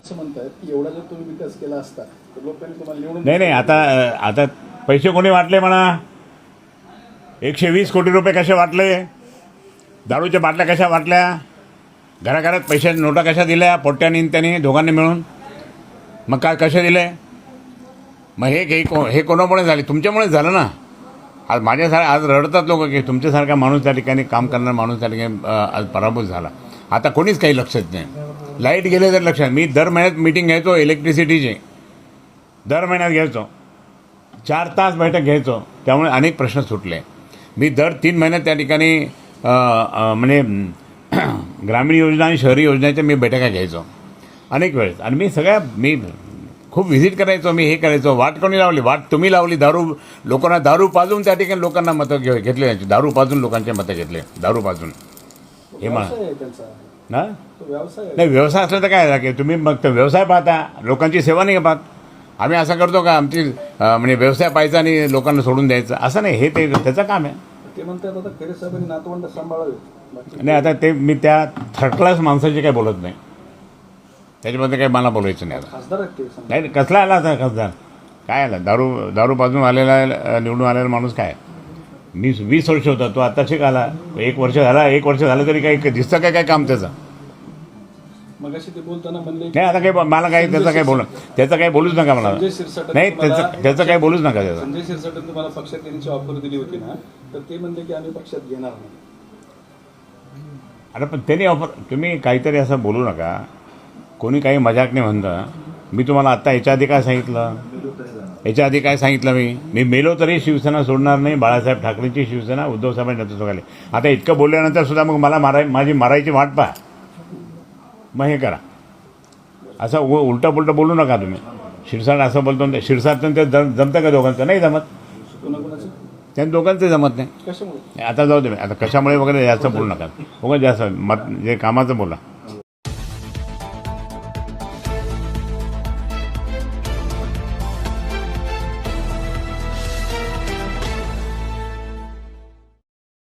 असं म्हणतायत की एवढा जर तुम्ही विकास केला असता तर लोकांनी तुम्हाला निवडून नाही नाही आता आता पैसे कोणी वाटले म्हणा? एकशे वीस कोटी रुपये कसे वाटले? दारूच्या बाटल्या कशा वाटल्या? घराघरात पैशाच्या नोटा कशा दिल्या? पोट्ट्यानी त्यांनी दोघांनी मिळून? मग काय कसे दिले? मग हे को हे कोणामुळे झाले? तुमच्यामुळेच झालं ना? आज माझ्यासारखं आज रडतात लोक की तुमच्यासारखा माणूस त्या ठिकाणी काम करणारा माणूस त्या ठिकाणी आज पराभूत झाला. आता कोणीच काही लक्षात नाही. लाइट गेले तर लक्षात. मी दर महिन्यात मीटिंग घ्यायचो इलेक्ट्रिसिटीची. दर महिन्यात घ्यायचो. चार तास बैठक घ्यायचो. त्यामुळे अनेक प्रश्न सुटले. मी दर तीन महिन्यात त्या ठिकाणी म्हणजे ग्रामीण योजना आणि शहरी योजनेच्या मी बैठका घ्यायचो. अनेक वेळेस. आणि मी सगळ्या मी खूप व्हिजिट करायचो मी हे करायचो. वाट कोणी लावली? वाट तुम्ही लावली. दारू लोकांना दारू पाजून त्या ठिकाणी लोकांना मतं घे घेतले त्यांची दारू पाजून लोकांचे मतं घेतले. दारू पाजून. हे ना नाही व्यवसाय असला तर काय की तुम्ही मग व्यवसाय पाहता. लोकांची सेवा नाही पाहत. आम्ही असं करतो का? आमची म्हणजे व्यवसाय पाहायचा आणि लोकांना सोडून द्यायचं. असं नाही. हे ते त्याचं काम आहे. ते म्हणतात आता खरे साहेबांनी नातवंड सांभाळावे. नाही आता ते मी त्या थर्ड क्लास माणसाची काही बोलत नाही. त्याच्यामध्ये काही मला बोलायचं नाही आता. खासदार आहेत ते समजा. नाही कसला आला आता खासदार? काय आला? दारू दारू पाजून आलेला निवडून आलेला माणूस काय? मी वीस वर्ष होता तो आता शिक आला? एक वर्ष झाला एक वर्ष झालं तरी काही दिसतं काय काय काम त्याचं? मग अशी ते बोलताना म्हणले नाही आता काही मला काही त्याचं काही बोल त्याचं काही बोलूच नका मला. संजय शिरसाट नाही त्याचं त्याचं काही बोलूच नका त्याचं. संजय शिरसाट तुम्हाला पक्षात येण्याची ऑफर दिली होती ना तर ते म्हणले की आम्ही पक्षात घेणार नाही. अरे पण त्यांनी ऑफर तुम्ही काहीतरी असं बोलू नका. कोणी काही मजाक नाही म्हणतं. मी तुम्हाला आत्ता याच्या आधी काय सांगितलं? याच्या आधी काय सांगितलं मी? मी मेलो तरी शिवसेना सोडणार नाही बाळासाहेब ठाकरेंची शिवसेना उद्धव साहेबांच्या नेतृत्वाखाली आता इतकं बोलल्यानंतर सुद्धा मग मला माराय माझी मारायची वाट पहा. मग हे करा. असं उ उलटं पुलटं बोलू नका तुम्ही. शिरसाट असं बोलतो ते शिरसाट ते जम जमतं का दोघांचं? नाही जमत. कोणाकोणाचं त्या दोघांचं जमत नाही. आता जाऊ दे आता कशामुळे वगैरे जास्त बोलू नका. उगाच जास्त मत जे कामाचं बोला.